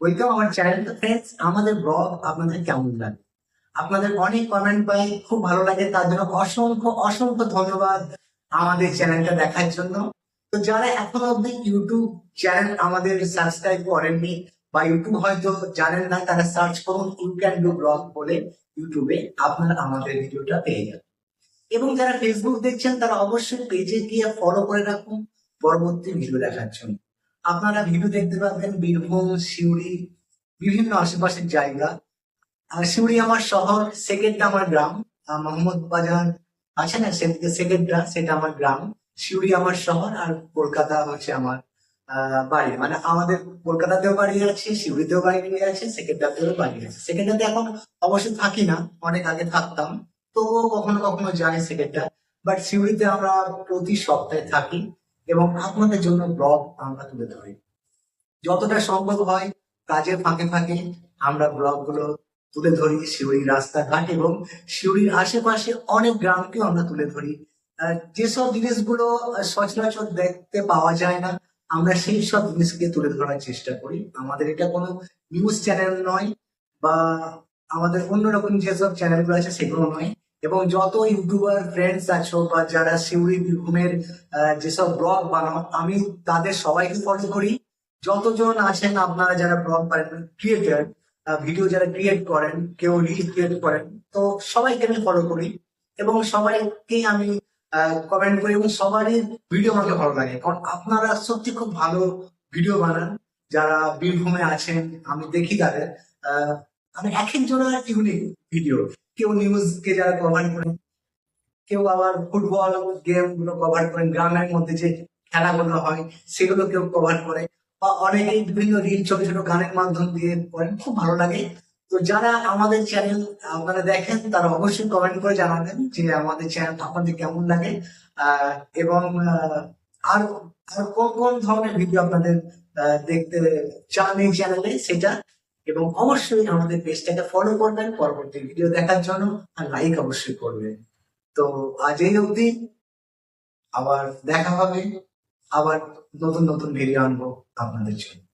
Welcome আমার channel friends আমাদের blog আপনাদের কেমন লাগে? আপনাদের অনেক কমেন্ট পাই, খুব ভালো লাগে, তার জন্য অসংখ্য অসংখ্য ধন্যবাদ আমাদের চ্যানেলটা দেখার জন্য। তো যারা এখনও অব্দি ইউটিউব চ্যানেল আমাদের সাবস্ক্রাইব করেননি বা ইউটিউব হয়তো জানেন না, তারা সার্চ করুন ইউ ক্যান ডু ব্লগ বলে ইউটিউবে আপনারা আমাদের ভিডিওটা পেয়ে যাবেন। এবং যারা ফেসবুক দেখছেন, তারা অবশ্যই পেজে গিয়ে ফলো করে রাখুন পরবর্তী ভিডিও দেখার জন্য। আপনারা ভিডিও দেখতে পাবেন বীরভূম, সিউড়ি, বিভিন্ন আশেপাশের জায়গা। সিউড়ি আমার শহর সেকেন্ডটা আমার গ্রাম। মোহাম্মদ বাজার আছে না, সেদিকে সেকেন্ডটা সেটা আমার গ্রাম। সিউড়ি আমার শহর আর কলকাতা হচ্ছে আমার বাড়ি মানে আমাদের কলকাতাতেও বাড়ি আছে সিউড়িতেও বাড়ি নিয়ে আছে সেকেন্ডটাতেও বাড়ি আছে। সেকেন্ডটাতে এখন অবশ্যই থাকি না, অনেক আগে থাকতাম, তবুও কখনো কখনো যাই সেকেন্ডটা বাট সিউড়িতে আমরা প্রতি সপ্তাহে থাকি এবং আপনাদের জন্য ব্লগ আমরা তুলে ধরি। যতটা সম্ভব হয়, কাজের ফাঁকে ফাঁকে আমরা ব্লগগুলো তুলে ধরি শিউড়ির রাস্তাঘাট এবং শিউড়ির আশেপাশে অনেক গ্রামকেও আমরা তুলে ধরি। যেসব জিনিসগুলো সচরাচর দেখতে পাওয়া যায় না আমরা সেই সব জিনিসকে তুলে ধরার চেষ্টা করি। আমাদের এটা কোনো নিউজ চ্যানেল নয় বা আমাদের অন্যরকম যেসব চ্যানেলগুলো আছে সেগুলো নয়। এবং যত ইউটিউবার ফ্রেন্ডস আছো বা যারা শিউড়ি বীরভূমের যেসব ব্লগ বানাও, আমি তাদের সবাইকে ফলো করি। যতজন আছেন আপনারা যারা ব্লগ বানান ক্রিয়েটার ভিডিও যারা ক্রিয়েট করেন, কেউ রিল ক্রিয়েট করেন, তো সবাইকে আমি ফলো করি। এবং সবাইকেই আমি কমেন্ট করি এবং সবারই ভিডিও আমাকে ভালো লাগে। কারণ আপনারা সত্যি খুব ভালো ভিডিও বানান। যারা বীরভূমে আছেন আমি দেখি তাদের। আহ, মানে এক একজনের ইউনিক ভিডিও কেউ নিউজ কে যারা কভার করেন কেউ আবার ফুটবল গেমগুলো কভার করেন গ্রামের মধ্যে যে খেলাগুলো হয় সেগুলো কেউ কভার করে। বা অনেকেই বিভিন্ন রিল ছোট ছোট গানের মাধ্যম দিয়ে করেন খুব ভালো লাগে। তো যারা আমাদের চ্যানেল আপনারা দেখেন, তারা অবশ্যই কমেন্ট করে জানাবেন যে আমাদের চ্যানেল আপনাদের কেমন লাগে। এবং আর আর কোন কোন ধরনের ভিডিও আপনাদের দেখতে চান এই চ্যানেলে সেটা। এবং অবশ্যই আমাদের পেজটাকে ফলো করবেন, পরবর্তী ভিডিও দেখার জন্য, আর লাইক অবশ্যই করবেন। তো আজ এই অবধি, আবার দেখা হবে, আবার নতুন নতুন ভিডিও আনব আপনাদের জন্য।